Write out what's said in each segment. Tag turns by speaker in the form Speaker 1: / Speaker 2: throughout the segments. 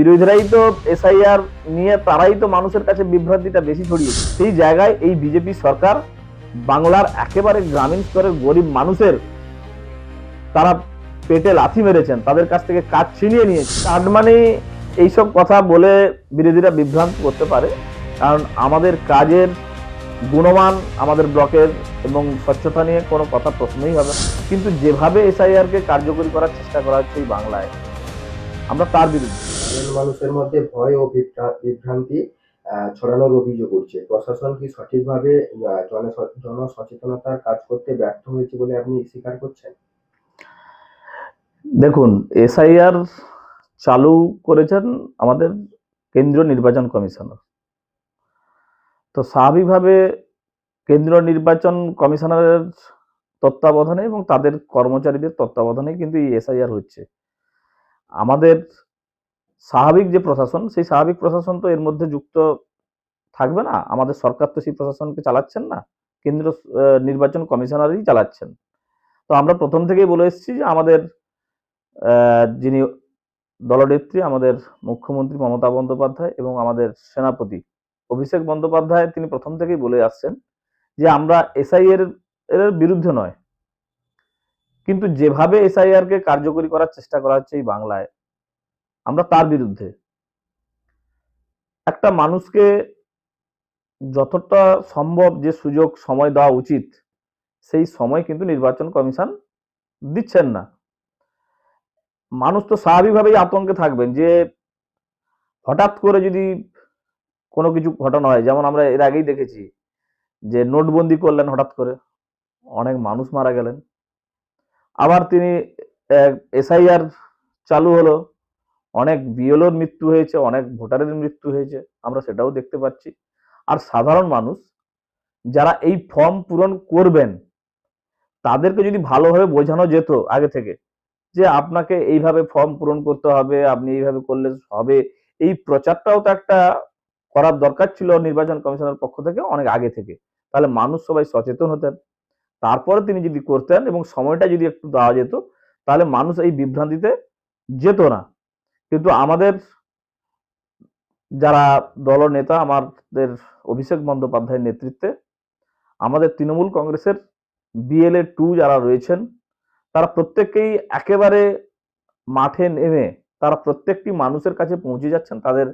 Speaker 1: বিরোধীরাই তো এসআইআর নিয়ে তারাই তো মানুষের কাছে বিভ্রান্তিটা বেশি ছড়িয়েছে সেই জায়গায় এই বিজেপি সরকার বাংলার একেবারে গ্রামীণ স্তরের গরিব মানুষের তারা পেটে লাথি মেরেছেন, তাদের কাছ থেকে কাজ ছিনিয়ে নিয়েছে। কার্ড মানে এইসব কথা বলে বিরোধীরা বিভ্রান্ত করতে পারে, কারণ আমাদের কাজের গুণমান আমাদের ব্লকের এবং স্বচ্ছতা নিয়ে কোনো কথা প্রশ্নই হবে। কিন্তু যেভাবে এসআইআর কে কার্যকরী করার চেষ্টা করা হচ্ছে এই বাংলায়, আমরা তার বিরুদ্ধে।
Speaker 2: সাধারণ মানুষের মধ্যে ভয় ও বিভ্রা- বিভ্রান্তি ছড়ানোর অভিযোগ উঠছে। প্রশাসন কি সঠিকভাবে জনসচেতনতার কাজ করতে ব্যর্থ হয়েছে বলে আপনি স্বীকার করছেন?
Speaker 1: দেখুন, এসআইআর চালু করেছেন আমাদের কেন্দ্রীয় নির্বাচন কমিশনার। তো স্বাভাবিকভাবে কেন্দ্রীয় নির্বাচন কমিশনারের তত্ত্বাবধানে এবং তাদের কর্মচারীদের তত্ত্বাবধানে কিন্তু এই এসআইআর হচ্ছে। আমাদের স্বাভাবিক যে প্রশাসন, সেই স্বাভাবিক প্রশাসন তো এর মধ্যে যুক্ত থাকবে না। আমাদের সরকার তো সেই প্রশাসনকে চালাচ্ছেন না। কেন্দ্র নির্বাচন কমিশনারই চালাচ্ছেন। তো আমরা প্রথম থেকেই বলে এসেছি যে আমাদের যিনি দলনেত্রী, আমাদের মুখ্যমন্ত্রী মমতা বন্দ্যোপাধ্যায় এবং আমাদের সেনাপতি অভিষেক বন্দ্যোপাধ্যায়, তিনি প্রথম থেকেই বলে আসছেন যে আমরা এসআইএর এর বিরুদ্ধে নয়। কিন্তু যেভাবে এসআইআর কে কার্যকরী করার চেষ্টা করা হচ্ছে এই বাংলায় আমরা তার বিরুদ্ধে। একটা মানুষকে যতটা সম্ভব যে সুযোগ, সময় দেওয়া উচিত, সেই সময় কিন্তু নির্বাচন কমিশন দিচ্ছেন না। মানুষ তো স্বাভাবিকভাবেই আতঙ্কে থাকবেন যে হঠাৎ করে যদি কোনো কিছু ঘটনা হয়, যেমন আমরা এর আগেই দেখেছি যে নোটবন্দি করলেন হঠাৎ করে, অনেক মানুষ মারা গেলেন। আবার তিনি এসআইআর চালু হলো। অনেক বিএলওর মৃত্যু হয়েছে, অনেক ভোটারের মৃত্যু হয়েছে, আমরা সেটাও দেখতে পাচ্ছি। আর সাধারণ মানুষ যারা এই ফর্ম পূরণ করবেন, তাদেরকে যদি ভালোভাবে বোঝানো যেত আগে থেকে যে আপনাকে এইভাবে ফর্ম পূরণ করতে হবে, আপনি এইভাবে করলে হবে, এই প্রচারটাও তো একটা করার দরকার ছিল নির্বাচন কমিশনের পক্ষ থেকে অনেক আগে থেকে। তাহলে মানুষ সবাই সচেতন হতেন। তারপরে তিনি যদি করতেন এবং সময়টা যদি একটু দেওয়া যেত, তাহলে মানুষ এই বিভ্রান্তিতে যেত না। কিন্তু আমাদের যারা দলনেতা আমাদের অভিষেক বন্দ্যোপাধ্যায়ের নেতৃত্বে, আমাদের তৃণমূল কংগ্রেসের বিএলএ টু যারা রয়েছেন, তারা প্রত্যেককেই একেবারে মাঠে নেমে তারা প্রত্যেকটি মানুষের কাছে পৌঁছে যাচ্ছেন, তাদের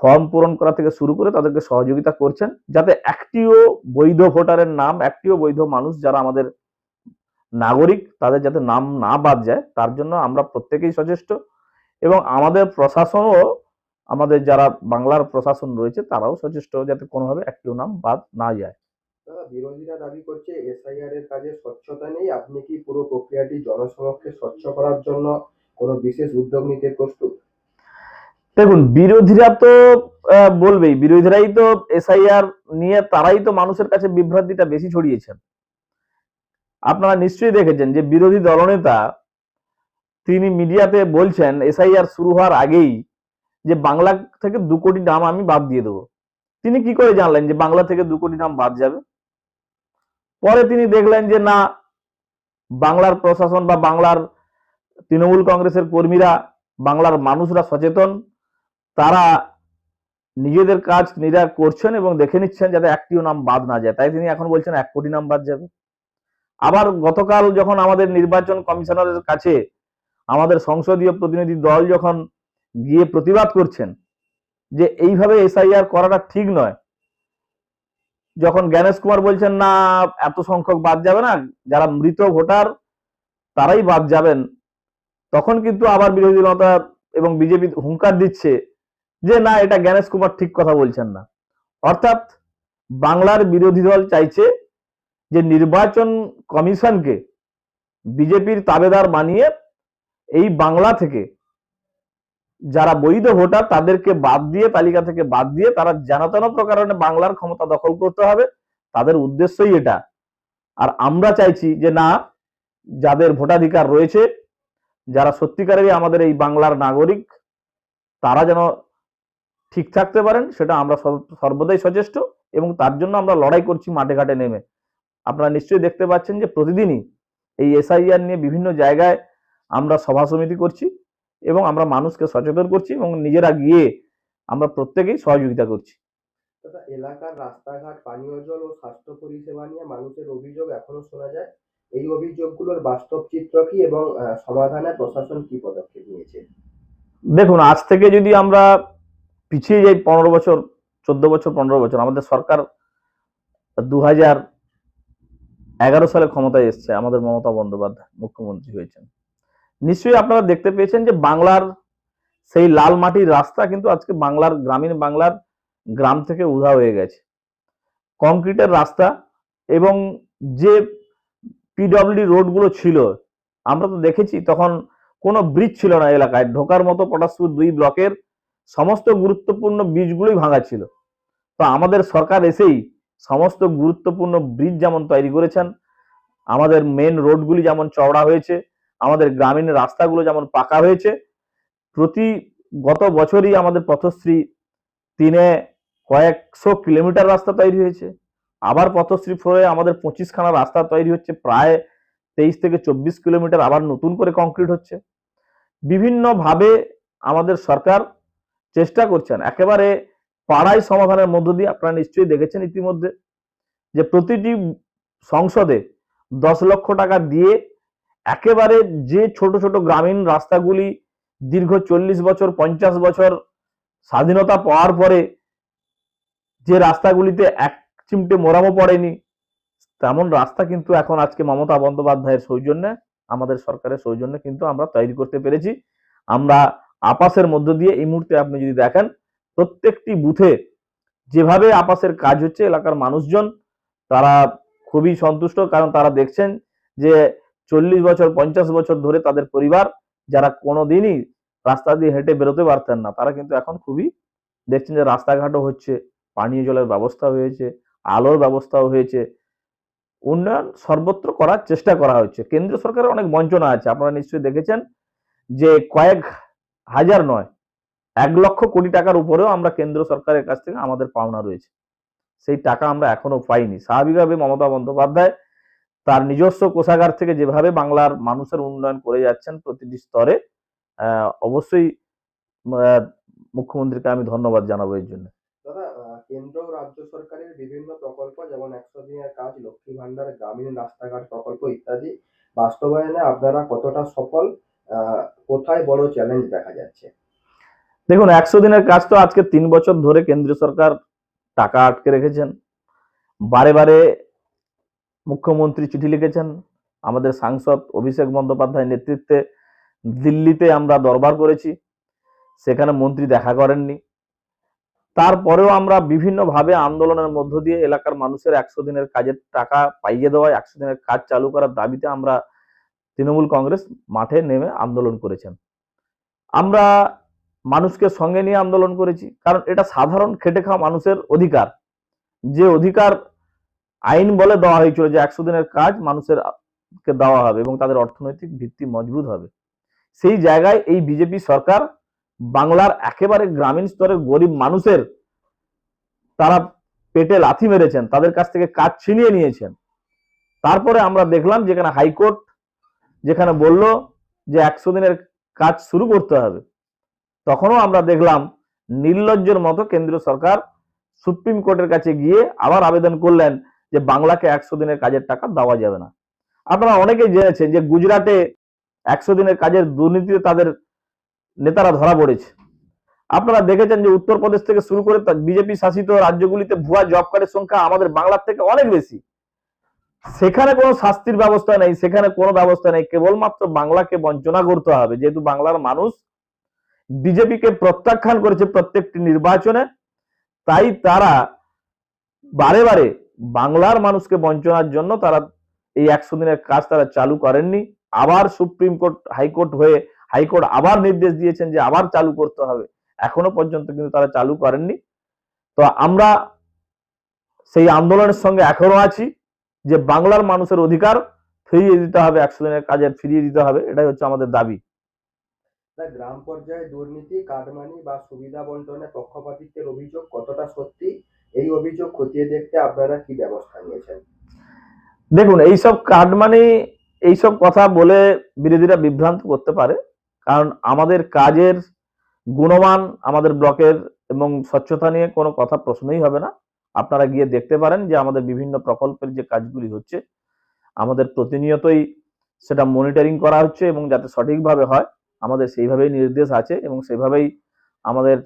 Speaker 1: ফর্ম পূরণ করা থেকে শুরু করে তাদেরকে সহযোগিতা করছেন, যাতে একটিও বৈধ ভোটারের নাম, একটিও বৈধ মানুষ যারা আমাদের নাগরিক, তাদের যাতে নাম না বাদ যায়, তার জন্য আমরা প্রত্যেকেই সচেষ্ট। এবং আমাদের প্রশাসনও আমাদের যারা বাংলার প্রশাসন রয়েছে তারাও সচেষ্ট যাতে কোনোভাবে একটিও নাম বাদ না যায়।
Speaker 2: বিরোধীরা দাবি করছে এসআইআর এর কাজে স্বচ্ছতা নেই। আপনি কি পুরো প্রক্রিয়াটি জনসমক্ষে স্বচ্ছ করার জন্য কোনো বিশেষ উদ্যোগ নিতে প্রস্তুত?
Speaker 1: দেখুন বিরোধীরা তো বলবেই বিরোধীরাই তো এসআইআর নিয়ে তারাই তো মানুষের কাছে বিভ্রান্তিটা বেশি ছড়িয়েছেন। আপনারা নিশ্চয়ই দেখেছেন যে বিরোধী দলনেতা তিনি মিডিয়াতে বলছেন, এসআইআর শুরু হওয়ার আগেই যে বাংলা থেকে দু কোটি নাম আমি বাদ দিয়ে দেবো। তিনি কি করে জানলেন যে বাংলা থেকে দু কোটি নাম বাদ যাবে? পরে তিনি দেখলেন যে না, বাংলার প্রশাসন বা বাংলার তৃণমূল কংগ্রেসের কর্মীরা, বাংলার মানুষরা সচেতন, তারা নিজেদের কাজ নিজেরা করছেন এবং দেখে নিচ্ছেন যাতে একটিও নাম বাদ না যায়। তাই তিনি এখন বলছেন এক কোটি নাম বাদ যাবে। আবার গতকাল যখন আমাদের নির্বাচন কমিশনারের কাছে আমাদের সংসদীয় প্রতিনিধি দল যখন গিয়ে প্রতিবাদ করছেন যে এইভাবে এসআইআর করাটা ঠিক নয়, যখন জ্ঞানেশ কুমার বলছেন, না, এত সংখ্যক বাদ যাবে না, যারা মৃত ভোটার তারাই বাদ যাবেন। তখন কিন্তু আবার বিরোধী দলতা এবং বিজেপি হুঙ্কার দিচ্ছে যে, না, এটা জ্ঞানেশ কুমার ঠিক কথা বলছেন না। অর্থাৎ বাংলার বিরোধী দল চাইছে যে নির্বাচন কমিশনকে বিজেপির তাবেদার বানিয়ে এই বাংলা থেকে যারা বৈধ ভোটার তাদেরকে বাদ দিয়ে, তালিকা থেকে বাদ দিয়ে তারা যেন তেন প্রকারে বাংলার ক্ষমতা দখল করতে হবে। তাদের উদ্দেশ্যই এটা। আর আমরা চাইছি যে না, যাদের ভোটাধিকার রয়েছে, যারা সত্যিকারেরই আমাদের এই বাংলার নাগরিক, তারা যেন ঠিক থাকতে পারেন, সেটা আমরা সর্ব- সর্বদাই সচেষ্ট এবং তার জন্য আমরা লড়াই করছি মাঠে ঘাটে নেমে। আপনারা নিশ্চয়ই দেখতে পাচ্ছেন যে প্রতিদিনই এই এসআইআর নিয়ে বিভিন্ন জায়গায় আমরা সভা সমিতি করছি এবং আমরা মানুষকে সচেতন করছি এবং নিজেরা গিয়ে আমরা প্রত্যেকেই সহযোগিতা করছি।
Speaker 2: এলাকার রাস্তাঘাট পানীয় জল ও স্বাস্থ্য পরিষেবা নিয়ে মানুষের অভিযোগ এখনও শোনা যায়। এই অভিযোগগুলোর বাস্তব চিত্র কি এবং সমাধানে প্রশাসন কি পদক্ষেপ নিয়েছে?
Speaker 1: দেখুন আজ থেকে যদি আমরা পিছিয়ে যাই পনেরো বছর চোদ্দ বছর পনেরো বছর আমাদের সরকার দু হাজার এগারো সালে ক্ষমতায় এসছে আমাদের মমতা বন্দ্যোপাধ্যায় মুখ্যমন্ত্রী হয়েছেন। নিশ্চয়ই আপনারা দেখতে পেয়েছেন যে বাংলার সেই লাল মাটির রাস্তা কিন্তু আজকে বাংলার, গ্রামীণ বাংলার গ্রাম থেকে উধা হয়ে গেছে। কংক্রিটের রাস্তা এবং যে পিডব্লিউডি রোডগুলো ছিল, আমরা তো দেখেছি তখন কোনো ব্রিজ ছিল না এলাকায়। ঢোকার মতো পটাশপুর দুই ব্লকের সমস্ত গুরুত্বপূর্ণ ব্রিজগুলোই ভাঙা ছিল। তো আমাদের সরকার এসেই সমস্ত গুরুত্বপূর্ণ ব্রিজ যেমন তৈরি করেছেন, আমাদের মেন রোডগুলি যেমন চওড়া হয়েছে আমাদের গ্রামীণ রাস্তাগুলো যেমন পাকা হয়েছে, প্রতি গত বছরই আমাদের পথশ্রী তিনে কয়েকশো কিলোমিটার রাস্তা তৈরি হয়েছে। আবার পথশ্রী ফোরে আমাদের পঁচিশখানা রাস্তা তৈরি হচ্ছে, প্রায় তেইশ থেকে চব্বিশ কিলোমিটার আবার নতুন করে কংক্রিট হচ্ছে। বিভিন্নভাবে আমাদের সরকার চেষ্টা করছেন। একেবারে পাড়ায় সমাধানের মধ্য দিয়ে আপনারা নিশ্চয়ই দেখেছেন ইতিমধ্যে যে প্রতিটি সংসদে দশ লক্ষ টাকা দিয়ে একেবারে যে ছোট ছোট গ্রামীণ রাস্তাগুলি দীর্ঘ চল্লিশ বছর, পঞ্চাশ বছর স্বাধীনতা পাওয়ার পরে যে রাস্তাগুলিতে এক চিমটে মোরামও পড়েনি, তেমন রাস্তা কিন্তু এখন আজকে মমতা বন্দ্যোপাধ্যায়ের সৌজন্যে, আমাদের সরকারের সৌজন্যে কিন্তু আমরা তৈরি করতে পেরেছি। আমরা আপাসের মধ্য দিয়ে এই মুহূর্তে আপনি যদি দেখেন, প্রত্যেকটি বুথে যেভাবে আপাসের কাজ হচ্ছে, এলাকার মানুষজন তারা খুবই সন্তুষ্ট, কারণ তারা দেখছেন যে চল্লিশ বছর, পঞ্চাশ বছর ধরে তাদের পরিবার যারা কোনোদিনই রাস্তা দিয়ে হেঁটে বেরোতে পারতেন না, তারা কিন্তু এখন খুবই দেখছেন যে রাস্তাঘাটও হচ্ছে, পানীয় জলের ব্যবস্থা হয়েছে, আলোর ব্যবস্থাও হয়েছে। উন্নয়ন সর্বত্র করার চেষ্টা করা হচ্ছে। কেন্দ্র সরকারের অনেক বঞ্চনা আছে, আপনারা নিশ্চয়ই দেখেছেন যে কয়েক হাজার নয়, এক লক্ষ কোটি টাকার উপরেও আমরা কেন্দ্র সরকারের কাছ থেকে আমাদের পাওনা রয়েছে। সেই টাকা আমরা এখনও পাইনি। স্বাভাবিকভাবে মমতা বন্দ্যোপাধ্যায় তার নিজস্ব কোষাগার থেকে যেভাবে বাংলার মানুষের উন্নয়ন করে যাচ্ছেন প্রতিটি স্তরে অবশ্যই মুখ্যমন্ত্রীকে আমি ধন্যবাদ জানাব এর জন্য।
Speaker 2: দাদা কেন্দ্র ও রাজ্য সরকারের বিভিন্ন প্রকল্প যেমন একশো দিনের কাজ লক্ষ্মী ভান্ডার গ্রামীণ রাস্তাঘাট প্রকল্প ইত্যাদি বাস্তবায়নে আপনারা কতটা সফল কোথায় বড় চ্যালেঞ্জ দেখা যাচ্ছে?
Speaker 1: দেখুন একশো দিনের কাজ তো আজকে তিন বছর ধরে কেন্দ্রীয় সরকার টাকা আটকে রেখেছেন। বারে বারে মুখ্যমন্ত্রী চিঠি লিখেছেন, আমাদের সাংসদ অভিষেক বন্দ্যোপাধ্যায় নেতৃত্বে দিল্লিতে আমরা দরবার করেছি, সেখানে মন্ত্রী দেখা করেননি। তারপরেও আমরা বিভিন্নভাবে আন্দোলনের মধ্য দিয়ে এলাকার মানুষের একশো দিনের কাজের টাকা পাইয়ে দেওয়া একশো দিনের কাজ চালু করার দাবিতে আমরা তৃণমূল কংগ্রেস মাঠে নেমে আন্দোলন করেছেন। আমরা মানুষকে সঙ্গে নিয়ে আন্দোলন করেছি, কারণ এটা সাধারণ খেটে খাওয়া মানুষের অধিকার। যে অধিকার আইন বলে দেওয়া হয়েছিল যে একশো দিনের কাজ মানুষের কে দেওয়া হবে এবং তাদের অর্থনৈতিক ভিত্তি মজবুত হবে। সেই জায়গায় এই বিজেপি সরকার বাংলার একেবারে গ্রামীণ স্তরের গরিব মানুষের তারা পেটে লাথি মেরেছেন, তাদের কাছ থেকে কাজ ছিনিয়ে নিয়েছেন। তারপরে আমরা দেখলাম যেখানে হাইকোর্ট যেখানে বলল যে একশো দিনের কাজ শুরু করতে হবে, তখনও আমরা দেখলাম নির্লজ্জের মতো কেন্দ্রীয় সরকার সুপ্রিম কোর্টের কাছে গিয়ে আবার আবেদন করলেন যে বাংলাকে একশো দিনের কাজের টাকা দেওয়া যাবে না। আপনারা অনেকেই জেনেছেন যে গুজরাটে একশো দিনের কাজের দুর্নীতিতে তাদের নেতারা ধরা পড়েছে। আপনারা দেখেছেন যে উত্তরপ্রদেশ থেকে শুরু করে বিজেপি শাসিত রাজ্যগুলিতে ভুয়া জব কার্ডের সংখ্যা আমাদের বাংলার থেকে অনেক বেশি। সেখানে কোনো শাস্তির ব্যবস্থা নেই, সেখানে কোনো ব্যবস্থা নেই। কেবলমাত্র বাংলাকে বঞ্চনা করতে হবে। যেহেতু বাংলার মানুষ বিজেপিকে প্রত্যাখ্যান করেছে প্রত্যেকটি নির্বাচনে, তাই তারা বারে বারে বাংলার মানুষকে বঞ্চনার জন্য তারা এই একশো দিনের কাজ তারা চালু করেননি। আবার সুপ্রিম কোর্ট, হাইকোর্ট হয়ে, হাইকোর্ট আবার নির্দেশ দিয়েছেন যে আবার চালু করতে হবে। এখনও পর্যন্ত কিন্তু তারা চালু করেননি। তো আমরা সেই আন্দোলনের সঙ্গে এখনও আছি যে বাংলার মানুষের অধিকার ফিরিয়ে দিতে হবে একশো দিনের কাজের ফিরিয়ে দিতে হবে, এটাই হচ্ছে আমাদের দাবি।
Speaker 2: গ্রাম পর্যায়ে দুর্নীতি, কাটমানি বা সুবিধা বন্টনে পক্ষপাতিত্বের অভিযোগ কতটা সত্যি? এই অভিযোগ খতিয়ে দেখতে আপনারা কি ব্যবস্থা নিয়েছেন?
Speaker 1: দেখুন, এইসব কার্ড মানে এইসব কথা বলে বিরোধীরা বিভ্রান্ত করতে পারে। কারণ আমাদের কাজের গুণমান আমাদের ব্লকের এবং স্বচ্ছতা নিয়ে কোনো কথা প্রশ্নই হবে না। আপনারা গিয়ে দেখতে পারেন যে আমাদের বিভিন্ন প্রকল্পের যে কাজগুলি হচ্ছে, আমাদের প্রতিনিয়তই সেটা মনিটরিং করা হচ্ছে এবং যাতে সঠিকভাবে হয়, আমাদের সেইভাবেই নির্দেশ আছে এবং সেভাবেই আমাদের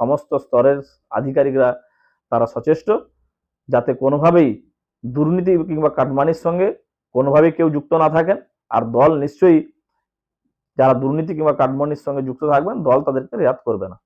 Speaker 1: সমস্ত স্তরের আধিকারিকরা তারা সচেষ্ট যাতে কোনোভাবেই দুর্নীতি কিংবা কাটমানির সঙ্গে কোনোভাবেই কেউ যুক্ত না থাকেন। আর দল নিশ্চয়ই যারা দুর্নীতি কিংবা কাটমানির সঙ্গে যুক্ত থাকবেন, দল তাদেরকে রেয়াত করবে না।